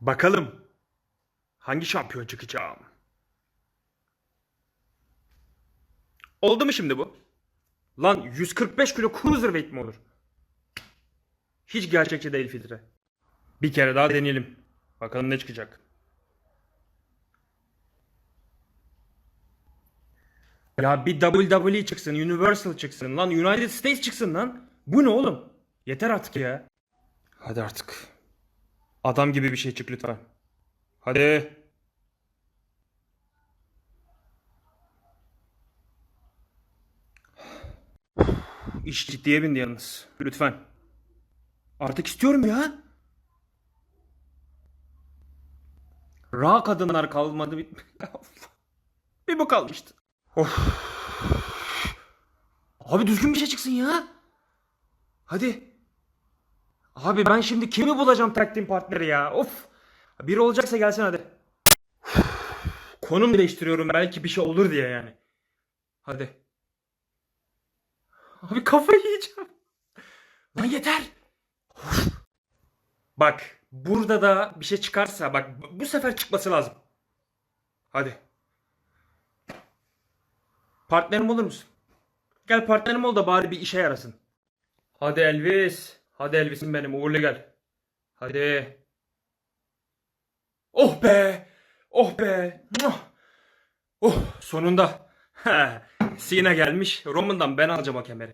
Bakalım hangi şampiyon çıkacağım? Oldu mu şimdi bu? Lan 145 kilo cruiserweight mi olur? Hiç gerçekçi değil filtre. Bir kere daha deneyelim. Bakalım ne çıkacak. Ya bir WWE çıksın, Universal çıksın lan, United States çıksın lan. Bu ne oğlum? Yeter artık ya. Hadi artık. Adam gibi bir şey çık lütfen. Hadi. İş ciddiye bindi yalnız. Lütfen. Artık istiyorum ya. Ra kadınlar kalmadı. Bir, bu kalmıştı. Of. Abi düzgün bir şey çıksın ya. Hadi. Abi ben şimdi kimi bulacağım team partneri ya? Of. Biri olacaksa gelsin hadi. Konum değiştiriyorum belki bir şey olur diye yani. Hadi. Abi kafayı yiyeceğim. Lan yeter. Bak burada da bir şey çıkarsa bak bu sefer çıkması lazım. Hadi. Partnerim olur musun? Gel partnerim ol da bari bir işe yarasın. Hadi Elvis. Hadi Elvis'im benim uğurlu gel. Hadi. Oh be. Oh be. Oh sonunda. Sina gelmiş. Roman'dan ben alacağım o kemeri.